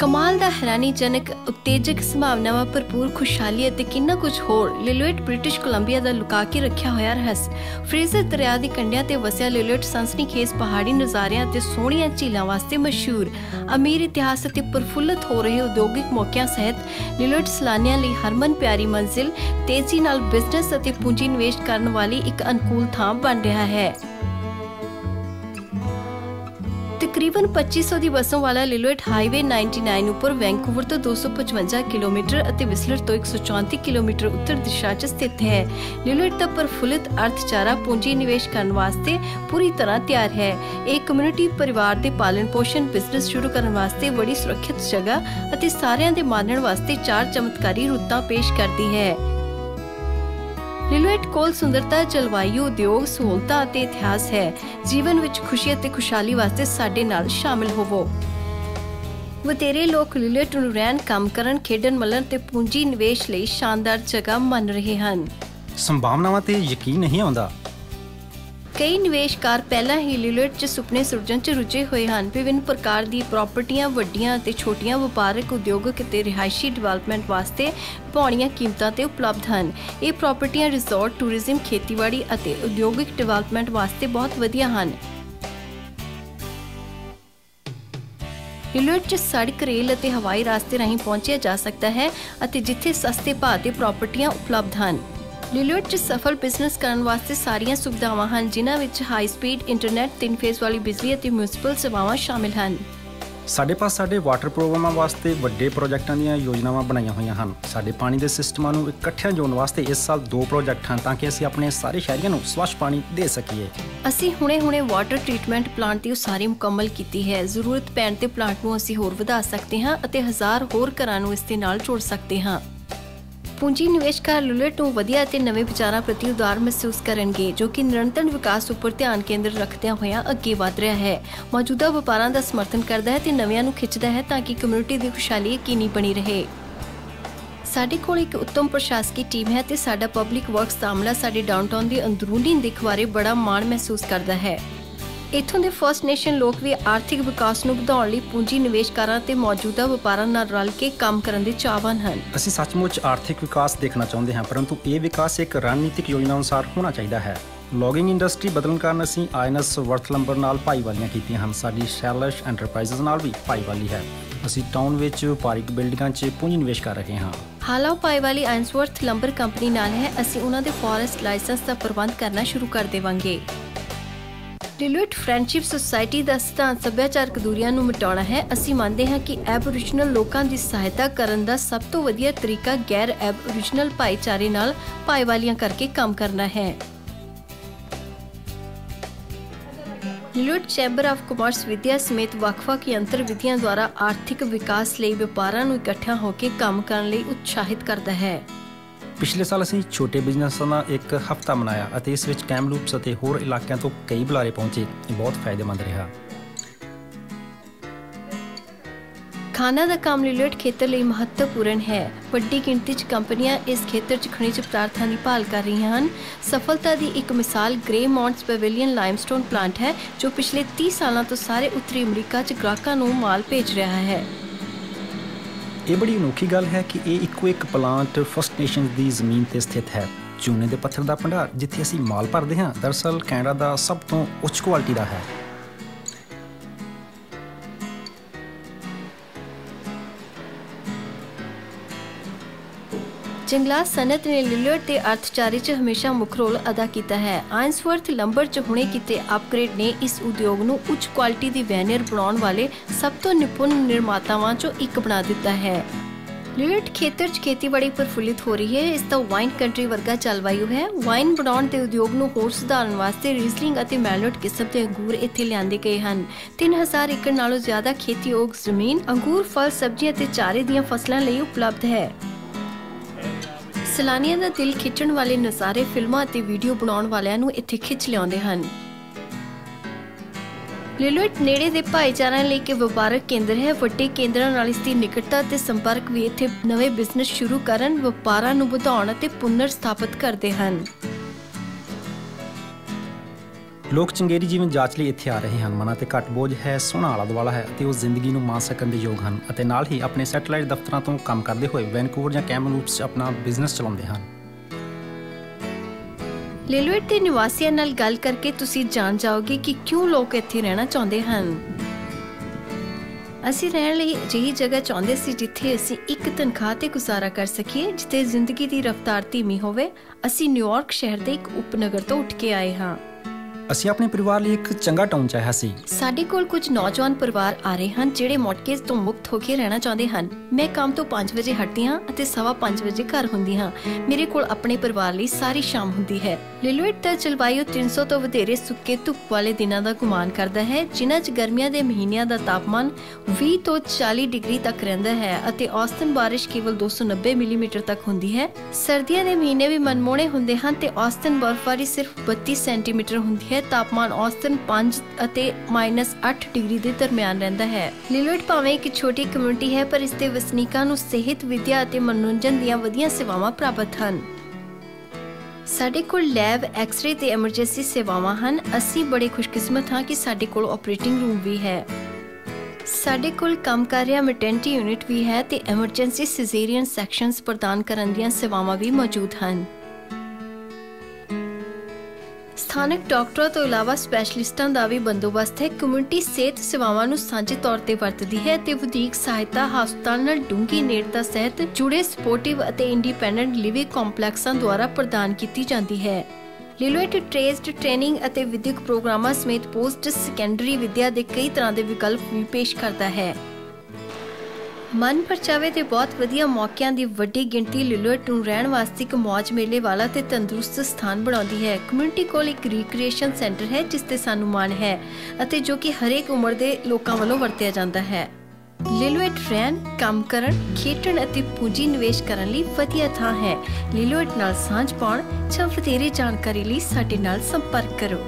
ਕਮਾਲ ਦਾ ਹੈਰਾਨੀਜਨਕ, ਉਤੇਜਕ ਸੰਭਾਵਨਾਵਾਂ ਭਰਪੂਰ ਖੁਸ਼ਹਾਲੀ ਅਤੇ ਕਿੰਨਾ ਕੁਝ ਹੋਰ ਲਿਲੋਇਟ ਬ੍ਰਿਟਿਸ਼ ਕੋਲੰਬੀਆ ਦਾ ਲੁਕਾ ਕੇ ਰੱਖਿਆ ਹੋਇਆ ਰਹੱਸ। ਫਰੇਜ਼ਰ ਦਰਿਆ ਦੀ ਕੰਢਿਆਂ ਤੇ ਵਸਿਆ ਲਿਲੋਇਟ ਸਨਸਨੀਖੇਜ਼ ਪਹਾੜੀ ਨਜ਼ਾਰਿਆਂ ਅਤੇ ਸੋਹਣੀਆਂ ਝੀਲਾਂ ਵਾਸਤੇ ਮਸ਼ਹੂਰ। ਅਮੀਰ ਇਤਿਹਾਸ ਅਤੇ ਪ੍ਰਫੁੱਲਤ ਹੋ ਰਹੇ ਉਦਯੋਗਿਕ ਮੌਕਿਆਂ ਸਹਿਤ ਲਿਲੋਇਟ ਸਲਾਨਿਆਂ ਲਈ ਹਰਮਨ ਪਿਆਰੀ ਮੰਜ਼ਿਲ, ਤੇਜ਼ੀ ਨਾਲ ਬਿਜ਼ਨਸ ਅਤੇ ਪੂੰਜੀ ਨਿਵੇਸ਼ ਕਰਨ ਵਾਲੀ ਇੱਕ ਅਨੁਕੂਲ ਥਾਂ ਬਣ ਰਿਹਾ ਹੈ। ਤਕਰੀਬਨ 2500 ਦੀ ਵਸੋਂ ਵਾਲਾ ਲਿਲੋਇਟ ਹਾਈਵੇ 99 ਉੱਪਰ ਵੈਂਕੂਵਰ ਤੋਂ 255 ਕਿਲੋਮੀਟਰ ਅਤੇ ਵਿਸਲਰ ਤੋਂ 134 ਕਿਲੋਮੀਟਰ ਉੱਤਰ ਦਿਸ਼ਾ 'ਚ ਸਥਿਤ ਹੈ। ਲਿਲੋਇਟ ਦਾ ਪਰਫੁੱਲਤ ਅਰਥਚਾਰਾ ਪੂੰਜੀ ਨਿਵੇਸ਼ ਕਰਨ ਵਾਸਤੇ ਪੂਰੀ ਤਰ੍ਹਾਂ ਤਿਆਰ ਹੈ। ਇਹ ਕਮਿਊਨਿਟੀ ਪਰਿਵਾਰ ਦੇ ਪਾਲਣ ਪੋਸ਼ਣ ਬਿਜ਼ਨਸ ਸ਼ੁਰੂ ਕਰਨ ਵਾਸਤੇ ਬੜੀ ਸੁਰੱਖਿਅਤ ਜਗ੍ਹਾ ਅਤੇ ਸਾਰਿਆਂ ਦੇ ਮਾਣਨ ਵਾਸਤੇ ਚਾਰ ਚਮਤਕਾਰੀ ਰੁੱਤਾਂ ਪੇਸ਼ ਕਰਦੀ ਹੈ। ਲਿਲੋਇਟ ਕੋਲ ਸੁੰਦਰਤਾ, ਜਲਵਾਯੂ, ਉਦਯੋਗ, ਸਹੂਲਤਾਂ ਅਤੇ ਇਤਿਹਾਸ ਹੈ। ਜੀਵਨ ਵਿੱਚ ਖੁਸ਼ੀ ਅਤੇ ਖੁਸ਼ਹਾਲੀ ਵਾਸਤੇ ਸਾਡੇ ਨਾਲ ਸ਼ਾਮਿਲ ਹੋਵੋ। ਵਤੇਰੇ ਲੋਕ ਲਿਲੋਇਟ ਨੂੰ ਰਹਿਣ, ਕੰਮ ਕਰਨ, ਖੇਡਣ, ਮਲਣ ਤੇ ਪੂੰਜੀ ਨਿਵੇਸ਼ ਲਈ ਸ਼ਾਨਦਾਰ ਜਗ੍ਹਾ ਮੰਨ ਰਹੇ ਹਨ। ਸੰਭਾਵਨਾਵਾਂ ਤੇ ਯਕੀਨ ਨਹੀਂ ਆਉਂਦਾ। ਕਈ ਨਿਵੇਸ਼ਕਾਰ ਪਹਿਲਾਂ ਹੀ ਲਿਲੋਇਟ 'ਚ ਸੁਪਨੇ ਸੁਰਜਣ 'ਚ ਰੁੱਝੇ ਹੋਏ ਹਨ। ਵਿਭਿੰਨ ਪ੍ਰਕਾਰ ਦੀ ਪ੍ਰਾਪਰਟੀਆਂ ਵੱਡੀਆਂ ਅਤੇ ਛੋਟੀਆਂ ਵਪਾਰਕ ਉਦਯੋਗਿਕ ਅਤੇ ਰਿਹਾਇਸ਼ੀ ਡਿਵੈਲਪਮੈਂਟ ਵਾਸਤੇ ਪੌਣੀਆਂ ਕੀਮਤਾਂ ਤੇ ਉਪਲਬਧ ਹਨ। ਇਹ ਪ੍ਰਾਪਰਟੀਆਂ ਰਿਜ਼ੋਰਟ, ਟੂਰਿਜ਼ਮ, ਖੇਤੀਬਾੜੀ ਅਤੇ ਉਦਯੋਗਿਕ ਡਿਵੈਲਪਮੈਂਟ ਵਾਸਤੇ ਬਹੁਤ ਵਧੀਆ ਹਨ। ਲਿਲੋਇਟ 'ਚ ਸੜਕ, ਰੇਲ ਅਤੇ ਹਵਾਈ ਰਾਸਤੇ ਰਾਹੀਂ ਪਹੁੰਚਿਆ ਜਾ ਸਕਦਾ ਹੈ ਅਤੇ ਜਿੱਥੇ ਸਸਤੇ ਭਾਅ ਤੇ ਪ੍ਰਾਪਰਟੀਆਂ ਉਪਲਬਧ ਹਨ। ਲਿਲੋਇਟ 'ਚ ਸਫਲ ਬਿਜ਼ਨਸ ਕਰਨ ਵਾਸਤੇ ਸਾਰੀਆਂ ਸੁਵਿਧਾਵਾਂ ਹਨ ਜਿਨ੍ਹਾਂ ਵਿੱਚ ਹਾਈ ਸਪੀਡ ਇੰਟਰਨੈਟ ਤਿੰਨ ਫੇਜ਼ ਵਾਲੀ ਬਿਜਲੀ ਅਤੇ ਮਿਊਨਿਸਪਲ ਸੇਵਾਵਾਂ ਸ਼ਾਮਿਲ ਹਨ। ਸਾਡੇ ਪਾਸ ਸਾਡੇ ਵਾਟਰ ਪ੍ਰੋਗਰਾਮਾਂ ਵਾਸਤੇ ਵੱਡੇ ਪ੍ਰੋਜੈਕਟਾਂ ਦੀਆਂ ਯੋਜਨਾਵਾਂ ਬਣਾਈਆਂ ਹੋਈਆਂ ਹਨ। ਸਾਡੇ ਪਾਣੀ ਦੇ ਸਿਸਟਮਾਂ ਨੂੰ ਇਕੱਠਿਆਂ ਜੋੜਨ ਵਾਸਤੇ ਇਸ ਸਾਲ ਦੋ ਪ੍ਰੋਜੈਕਟ ਹਨ ਤਾਂ ਕਿ ਅਸੀਂ ਆਪਣੇ ਸਾਰੇ ਸ਼ਹਿਰੀਆਂ ਨੂੰ ਸਵੱਛ ਪਾਣੀ ਦੇ ਸਕੀਏ। ਅਸੀਂ ਹੁਣੇ-ਹੁਣੇ ਵਾਟਰ ਟ੍ਰੀਟਮੈਂਟ ਪਲਾਂਟ ਦੀ ਉਸਾਰੀ ਮੁਕੰਮਲ ਕੀਤੀ ਹੈ। ਜ਼ਰੂਰਤ ਪੈਣ ਤੇ ਪਲਾਂਟ ਨੂੰ ਅਸੀਂ ਹੋਰ ਵਧਾ ਸਕਦੇ ਹਾਂ ਅਤੇ ਹਜ਼ਾਰ ਹੋਰ ਘਰਾਂ ਨੂੰ ਇਸ ਦੇ ਨਾਲ ਜੋੜ ਸਕਦੇ ਹਾਂ। ਪੂੰਜੀ ਨਿਵੇਸ਼ਕਾਰ ਲੁਲਟ ਨੂੰ ਵਧੀਆ ਅਤੇ ਨਵੇਂ ਵਿਚਾਰਾਂ ਪ੍ਰਤੀ ਉਦਾਰ ਮਹਿਸੂਸ ਕਰਨਗੇ, ਜੋ ਕਿ ਨਿਰੰਤਰ ਵਿਕਾਸ ਉੱਪਰ ਧਿਆਨ ਕੇਂਦਰ ਰੱਖਦਿਆਂ ਹੋਇਆਂ ਅੱਗੇ ਵਧ ਰਿਹਾ ਹੈ। ਮੌਜੂਦਾ ਵਪਾਰਾਂ ਦਾ ਸਮਰਥਨ ਕਰਦਾ ਹੈ ਤੇ ਨਵਿਆਂ ਨੂੰ ਖਿੱਚਦਾ ਹੈ ਤਾਂ ਕਿ ਕਮਿਊਨਿਟੀ ਦੀ ਖੁਸ਼ਹਾਲੀ ਯਕੀਨੀ ਬਣੀ ਰਹੇ। ਸਾਡੇ ਕੋਲ ਇੱਕ ਉੱਤਮ ਪ੍ਰਸ਼ਾਸਕੀ ਟੀਮ ਹੈ ਤੇ ਸਾਡਾ ਪਬਲਿਕ ਵਰਕਸ ਦਾ ਅਮਲਾ ਸਾਡੇ ਡਾਊਨਟਾਊਨ ਦੀ ਅੰਦਰੂਨੀ ਦਿੱਖ ਬਾਰੇ ਬੜਾ ਮਾਣ ਮਹਿਸੂਸ ਕਰਦਾ ਹੈ। ਇਥੋਂ ਦੇ ਫਰਸਟ ਨੇਸ਼ਨ ਲੋਕ ਵੀ ਆਰਥਿਕ ਵਿਕਾਸ ਨੂੰ ਵਧਾਉਣ ਲਈ ਪੂੰਜੀ ਨਿਵੇਸ਼ਕਾਰਾਂ ਤੇ ਮੌਜੂਦਾ ਵਪਾਰਾਂ ਨਾਲ ਰਲ ਕੇ ਕੰਮ ਕਰਨ ਦੇ ਚਾਹਵਾਨ ਹਨ। ਅਸੀਂ ਸੱਚਮੁੱਚ ਆਰਥਿਕ ਵਿਕਾਸ ਦੇਖਣਾ ਚਾਹੁੰਦੇ ਹਾਂ ਪਰੰਤੂ ਇਹ ਵਿਕਾਸ ਇੱਕ ਰਣਨੀਤਿਕ ਯੋਜਨਾ ਅਨੁਸਾਰ ਹੋਣਾ ਚਾਹੀਦਾ ਹੈ। ਲੌਗਿੰਗ ਇੰਡਸਟਰੀ ਬਦਲਣ ਕਾਰਨ ਅਸੀਂ ਆਈਐਨਐਸ ਵਰਥ ਲੰਬਰ ਨਾਲ ਭਾਈਵਾਲੀਆਂ ਕੀਤੀਆਂ ਹਨ। ਸਾਡੀ ਸ਼ੈਲਸ਼ ਐਂਟਰਪ੍ਰਾਈਜ਼ਸ ਨਾਲ ਵੀ ਭਾਈਵਾਲੀ ਹੈ। ਅਸੀਂ ਟਾਊਨ ਵਿੱਚ ਵਪਾਰਿਕ ਬਿਲਡਿੰਗਾਂ 'ਚ ਪੂੰਜੀ ਨਿਵੇਸ਼ ਕਰ ਰਹੇ ਹਾਂ। ਹਾਲਾ ਭਾਈਵਾਲੀ ਆਈਨਸਵਰਥ ਲੰਬਰ ਕੰਪਨੀ ਨਾਲ ਹੈ ਅਸੀਂ ਉਹਨਾਂ ਦੇ ਫੋਰੈਸਟ ਲਾਇਸੈਂਸ ਦਾ ਪ੍ਰਬੰਧ ਕਰਨਾ ਸ਼ੁਰੂ ਕਰ ਦੇਵਾਂਗੇ। ਡਿਲੂਟ ਫਰੈਂਡਸ਼ਿਪ ਸੁਸਾਇਟੀ ਦਾ ਸਿਧਾਂਤ ਸੱਭਿਆਚਾਰਕ ਦੂਰੀਆਂ ਨੂੰ ਮਿਟਾਉਣਾ ਹੈ। ਅਸੀਂ ਮੰਨਦੇ ਹਾਂ ਕਿ ਐਬੋਰੀਜਨਲ ਲੋਕਾਂ ਦੀ ਸਹਾਇਤਾ ਕਰਨ ਦਾ ਸਭ ਤੋਂ ਵਧੀਆ ਤਰੀਕਾ ਗੈਰ ਐਬੋਰੀਜਨਲ ਭਾਈਚਾਰੇ ਨਾਲ ਭਾਈਵਾਲੀਆਂ ਕਰਕੇ ਕੰਮ ਕਰਨਾ ਹੈ। ਡਿਲੂਟ ਚੈਂਬਰ ਆਫ ਕਮਰਸ ਵਿਦਿਆ ਸਮੇਤ ਵੱਖ-ਵੱਖ ਯੰਤਰ ਵਿਧੀਆਂ ਦੁਆਰਾ ਆਰਥਿਕ ਵਿਕਾਸ ਲਈ ਵਪਾਰਾਂ ਨੂੰ ਇਕੱਠਾ ਹੋ ਕੇ ਕੰਮ ਕਰਨ ਲਈ ਉਤਸ਼ਾਹਿਤ ਕਰਦਾ ਹੈ। ਪਿਛਲੇ ਸਾਲ ਅਸੀਂ ਛੋਟੇ ਬਿਜ਼ਨਸਾਂ ਦਾ ਇੱਕ ਹਫਤਾ ਮਨਾਇਆ ਅਤੇ ਇਸ ਵਿੱਚ ਕੈਮਲੂਪਸ ਅਤੇ ਹੋਰ ਇਲਾਕਿਆਂ ਤੋਂ ਕਈ ਬੁਲਾਰੇ ਪਹੁੰਚੇ, ਇਹ ਬਹੁਤ ਫਾਇਦੇਮੰਦ ਰਿਹਾ। ਖਾਣਾ ਦਾ ਕੰਮ ਲਿਲਟ ਖੇਤਰ ਲਈ ਮਹੱਤਵਪੂਰਨ ਹੈ। ਵੱਡੀ ਗਿਣਤੀ 'ਚ ਕੰਪਨੀਆਂ ਇਸ ਖੇਤਰ 'ਚ ਖਣਿਜ ਪਦਾਰਥਾਂ ਦੀ ਭਾਲ ਕਰ ਰਹੀਆਂ ਹਨ। ਸਫਲਤਾ ਦੀ ਇੱਕ ਮਿਸਾਲ ਗ੍ਰੇ ਮਾਉਂਟਸ ਪੈਵਿਲੀਅਨ ਲਾਈਮਸਟੋਨ ਪਲਾਂਟ ਹੈ, ਜੋ ਪਿਛਲੇ 30 ਸਾਲਾਂ ਤੋਂ ਸਾਰੇ ਉੱਤਰੀ ਅਮਰੀਕਾ 'ਚ ਗ੍ਰਾਹਕਾਂ ਨੂੰ ਮਾਲ ਭੇਜ ਰਿਹਾ ਹੈ। ਇਹ ਬੜੀ ਅਨੋਖੀ ਗੱਲ ਹੈ ਕਿ ਇਹ ਇੱਕੋ ਇੱਕ ਪਲਾਂਟ ਫਸਟ ਨੇਸ਼ਨਸ ਦੀ ਜ਼ਮੀਨ ਤੇ ਸਥਿਤ ਹੈ ਚੂਨੇ ਦੇ ਪੱਥਰ ਦਾ ਭੰਡਾਰ ਜਿੱਥੇ ਅਸੀਂ ਮਾਲ ਭਰਦੇ ਹਾਂ ਦਰਸਲ ਕੈਨੇਡਾ ਦਾ ਸਭ ਤੋਂ ਉੱਚ ਕੁਆਲਿਟੀ ਦਾ ਹੈ। ਜੰਗਲਾਤ ਸਨਅਤ ਨੇ ਲਿਲਰਡ ਦੇ ਅਰਥਚਾਰੇ 'ਚ ਹਮੇਸ਼ਾ ਮੁੱਖ ਰੋਲ ਅਦਾ ਕੀਤਾ ਹੈ। ਆਇਨਸਵਰਥ ਲੰਬਰ 'ਚ ਹੁਣੇ ਕੀਤੇ ਅਪਗ੍ਰੇਡ ਨੇ ਇਸ ਉਦਯੋਗ ਨੂੰ ਉੱਚ ਕੁਆਲਿਟੀ ਦੀ ਵੈਨਰ ਬਣਾਉਣ ਵਾਲੇ ਸਭ ਤੋਂ ਨਿਪੁੰਨ ਨਿਰਮਾਤਾਵਾਂ 'ਚੋਂ ਇੱਕ ਬਣਾ ਦਿੱਤਾ ਹੈ। ਲਿਲਟ ਖੇਤਰ 'ਚ ਖੇਤੀਬਾੜੀ ਪ੍ਰਫੁੱਲਿਤ ਹੋ ਰਹੀ ਹੈ। ਇਸ ਦਾ ਵਾਈਨ ਕੰਟਰੀ ਵਰਗਾ ਜਲਵਾਯੂ ਹੈ। ਵਾਈਨ ਬਣਾਉਣ ਦੇ ਉਦਯੋਗ ਨੂੰ ਹੋਰ ਸੁਧਾਰਨ ਵਾਸਤੇ ਰੀਜ਼ਲਿੰਗ ਅਤੇ ਮੈਲੋਟ ਕਿਸਮ ਦੇ ਅੰਗੂਰ ਇੱਥੇ ਲਿਆਂਦੇ ਗਏ ਹਨ। 3000 ਏਕੜ ਨਾਲੋਂ ਜ਼ਿਆਦਾ ਖੇਤੀਯੋਗ ਜ਼ਮੀਨ, ਅੰਗੂਰ, ਫਲ ਸਬਜ਼ੀਆਂ ਅਤੇ ਚਾਰੇ ਦੀਆਂ ਫਸਲਾਂ ਲਈ ਉਪਲਬਧ ਹੈ। ਸਲਾਨੀਆਂ ਦਾ ਦਿਲ ਖਿੱਚਣ ਵਾਲੇ ਨਜ਼ਾਰੇ ਫਿਲਮਾਂ ਅਤੇ ਵੀਡੀਓ ਬਣਾਉਣ ਵਾਲਿਆਂ ਨੂੰ ਇੱਥੇ ਖਿੱਚ ਲਿਆਉਂਦੇ ਹਨ। ਲਿਲੋਇਟ ਨੇੜੇ ਦੇ ਭਾਈਚਾਰਿਆਂ ਲਈ ਇੱਕ ਵਪਾਰਕ ਕੇਂਦਰ ਹੈ। ਵੱਡੇ ਕੇਂਦਰਾਂ ਨਾਲ ਇਸ ਦੀ ਨਿਕਟਤਾ ਤੇ ਸੰਪਰਕ ਵੀ ਇੱਥੇ ਨਵੇਂ ਬਿਜ਼ਨਸ ਸ਼ੁਰੂ ਕਰਨ, ਵਪਾਰਾਂ ਨੂੰ ਵਧਾਉਣ ਅਤੇ ਪੁਨਰ ਸਥਾਪਿਤ ਕਰਦੇ ਹਨ। ਲੋਕ ਚੰਗੇਰੀ ਜਿਵੇਂ ਜਾਂਚ ਲਈ ਇੱਥੇ ਆ ਰਹੇ ਹਨ। ਮਨਾਂ ਤੇ ਘੱਟ ਬੋਝ ਹੈ, ਸੋਹਣਾ ਆਲਾ ਦੁਆਲਾ ਹੈ ਅਤੇ ਉਹ ਜ਼ਿੰਦਗੀ ਨੂੰ ਮਾਣ ਸਕਣ ਦੇ ਯੋਗ ਹਨ ਅਤੇ ਨਾਲ ਹੀ ਆਪਣੇ ਸੈਟੇਲਾਈਟ ਦਫ਼ਤਰਾਂ ਤੋਂ ਕੰਮ ਕਰਦੇ ਹੋਏ ਵੈਨਕੂਵਰ ਜਾਂ ਕੈਮਲੂਪਸ 'ਚ ਆਪਣਾ ਬਿਜ਼ਨਸ ਚਲਾਉਂਦੇ ਹਨ। ਲਿਲੁਇਟ ਦੇ ਨਿਵਾਸੀਆਂ ਨਾਲ ਗੱਲ ਕਰਕੇ ਤੁਸੀਂ ਜਾਣ ਜਾਓਗੇ ਕਿ ਕਿਉਂ ਲੋਕ ਇੱਥੇ ਰਹਿਣਾ ਚਾਹੁੰਦੇ ਹਨ। ਅਸੀਂ ਰਹਿਣ ਲਈ ਅਜਿਹੀ ਜਗ੍ਹਾ ਚਾਹੁੰਦੇ ਸੀ ਜਿੱਥੇ ਅਸੀਂ ਇੱਕ ਤਨਖਾਹ ਤੇ ਗੁਜ਼ਾਰਾ ਕਰ ਸਕੀਏ, ਜਿੱਥੇ ਜ਼ਿੰਦਗੀ ਦੀ ਰਫ਼ਤਾਰ ਧੀਮੀ ਹੋਵੇ। ਅਸੀਂ ਨਿਊਯਾਰਕ ਸ਼ਹਿਰ ਦੇ ਇੱਕ ਉਪਨਗਰ ਤੋਂ ਉੱਠ ਕੇ ਆਏ ਹਾਂ। ਅਸੀਂ ਆਪਣੇ ਪਰਿਵਾਰ ਲਈ ਇੱਕ ਚੰਗਾ ਟਾਊਨ ਚਾਹਿਆ ਸੀ। ਸਾਡੇ ਕੋਲ ਕੁਝ ਨੌਜਵਾਨ ਪਰਿਵਾਰ ਆ ਰਹੇ ਹਨ, ਜਿਹੜੇ ਮੌਟਗੇਜ ਤੋਂ ਮੁਕਤ ਹੋ ਕੇ ਰਹਿਣਾ ਚਾਹੁੰਦੇ ਹਨ। ਮੈਂ ਕੰਮ ਤੋਂ 5 ਵਜੇ ਹਟਦੀ ਹਾਂ ਅਤੇ ਸਵਾ 5 ਵਜੇ ਘਰ ਹੁੰਦੀ ਹਾਂ। ਮੇਰੇ ਕੋਲ ਆਪਣੇ ਪਰਿਵਾਰ ਲਈ ਸਾਰੀ ਸ਼ਾਮ ਹੁੰਦੀ ਹੈ। ਲਿਲੁਇਟ ਦਾ ਜਲਵਾਯੂ 300 ਤੋਂ ਵਧੇਰੇ ਸੁੱਕੇ ਧੁੱਪ ਵਾਲੇ ਦਿਨਾਂ ਦਾ ਗੁਮਾਨ ਕਰਦਾ ਹੈ, ਜਿਨ੍ਹਾਂ 'ਚ ਗਰਮੀਆਂ ਦੇ ਮਹੀਨਿਆਂ ਦਾ ਤਾਪਮਾਨ 20 ਤੋਂ 40 ਡਿਗਰੀ ਤੱਕ ਰਹਿੰਦਾ ਹੈ ਅਤੇ ਔਸਤਨ ਬਾਰਿਸ਼ ਕੇਵਲ 290 ਮਿਲੀਮੀਟਰ ਤੱਕ ਹੁੰਦੀ ਹੈ। ਸਰਦੀਆਂ ਦੇ ਮਹੀਨੇ ਵੀ ਮਨਮੋਹਣੇ ਹੁੰਦੇ ਹਨ ਤੇ ਔਸਤਨ ਬਰਫ਼ਬਾਰੀ ਸਿਰਫ 32 ਸੈਂਟੀਮੀਟਰ ਹੁੰਦੀ ਹੈ ਤਾਪਮਾਨ ਔਸਤਨ 5 ਅਤੇ -8 ਡਿਗਰੀ ਦੇ ਦਰਮਿਆਨ ਰਹਿੰਦਾ ਹੈ। ਲਿਲੋਇਟ ਭਾਵੇਂ ਇੱਕ ਛੋਟੀ ਕਮਿਊਨਿਟੀ ਹੈ, ਪਰ ਇਸ ਦੇ ਵਸਨੀਕਾਂ ਨੂੰ ਸਿਹਤ, ਵਿਦਿਆ ਅਤੇ ਮਨੋਰੰਜਨ ਦੀਆਂ ਵਧੀਆਂ ਸੇਵਾਵਾਂ ਪ੍ਰਾਪਤ ਹਨ। ਸਾਡੇ ਕੋਲ ਲੈਬ ਐਕਸ-ਰੇ ਤੇ ਐਮਰਜੈਂਸੀ ਸੇਵਾਵਾਂ ਹਨ। ਅਸੀਂ ਬੜੇ ਖੁਸ਼ਕਿਸਮਤ ਹਾਂ ਕਿ ਸਾਡੇ ਕੋਲ ਆਪਰੇਟਿੰਗ ਰੂਮ ਵੀ ਹੈ। ਸਾਡੇ ਕੋਲ ਕੰਮ ਕਰ ਰਿਹਾ ਮੈਟਰਨਿਟੀ ਯੂਨਿਟ ਵੀ ਹੈ ਤੇ ਐਮਰਜੈਂਸੀ ਸਿਜ਼ੇਰੀਅਨ ਸੈਕਸ਼ਨਸ ਪ੍ਰਦਾਨ ਕਰਨ ਦੀਆਂ ਸੇਵਾਵਾਂ ਵੀ ਮੌਜੂਦ ਹਨ। ਸਥਾਨਕ ਡਾਕਟਰਾਂ ਤੋਂ ਇਲਾਵਾ ਸਪੈਸ਼ਲਿਸਟਾਂ ਦਾ ਵੀ ਬੰਦੋਬਸਤ ਹੈ। ਕਮਿਊਨਿਟੀ ਸਿਹਤ ਸੇਵਾਵਾਂ ਨੂੰ ਸਾਂਝੇ ਤੌਰ ਤੇ ਵਰਤਦੀ ਹੈ ਤੇ ਵਧੀਕ ਸਹਾਇਤਾ ਹਸਪਤਾਲ ਨਾਲ ਡੂੰਗੀ ਨੇੜਤਾ ਸਹਿਤ ਜੁੜੇ ਸਪੋਰਟਿਵ ਅਤੇ ਇੰਡੀਪੈਂਡੈਂਟ ਲਿਵਿੰਗ ਕੰਪਲੈਕਸਾਂ ਦੁਆਰਾ ਪ੍ਰਦਾਨ ਕੀਤੀ ਜਾਂਦੀ ਹੈ। ਲਿਲੋਇਟ ਟ੍ਰੇਸਡ ਟ੍ਰੇਨਿੰਗ ਅਤੇ ਵਿਦਿਅਕ ਪ੍ਰੋਗਰਾਮਾਂ ਸਮੇਤ ਪੋਸਟ ਸੈਕੰਡਰੀ ਵਿਦਿਆ ਦੇ ਕਈ ਤਰ੍ਹਾਂ ਦੇ ਵਿਕਲਪ ਵੀ ਪੇਸ਼ ਕਰਦਾ ਹੈ। ਮਨ ਪਰਚਾਵੇ ਤੇ ਬਹੁਤ ਵਧੀਆ ਮੌਕਿਆਂ ਦੀ ਵੱਡੀ ਗਿਣਤੀ ਲਿਲੋਇਟ ਨੂੰ ਰਹਿਣ ਵਾਸਤੇ ਇੱਕ ਮੌਜ ਮੇਲੇ ਵਾਲਾ ਤੇ ਤੰਦਰੁਸਤ ਸਥਾਨ ਬਣਾਉਂਦੀ ਹੈ। ਕਮਿਊਨਿਟੀ ਕੋਲ ਇੱਕ ਰੀਕ੍ਰੀਏਸ਼ਨ ਸੈਂਟਰ ਹੈ, ਜਿਸ ਤੇ ਸਾਨੂੰ ਮਾਣ ਹੈ ਅਤੇ ਜੋ ਕਿ ਹਰੇਕ ਉਮਰ ਦੇ ਲੋਕਾਂ ਵੱਲੋਂ ਵਰਤਿਆ ਜਾਂਦਾ ਹੈ। ਲਿਲੋਇਟ ਰਹਿਣ, ਕੰਮ ਕਰਨ, ਖੇਡਣ ਅਤੇ ਪੂੰਜੀ ਨਿਵੇਸ਼ ਕਰਨ ਲਈ ਵਧੀਆ ਥਾਂ ਹੈ। ਲਿਲੋਇਟ ਨਾਲ ਸਾਂਝ ਪਾਉਣ ਜਾਂ ਵਧੇਰੇ ਜਾਣਕਾਰੀ ਲਈ ਸਾਡੇ ਨਾਲ ਸੰਪਰਕ ਕਰੋ।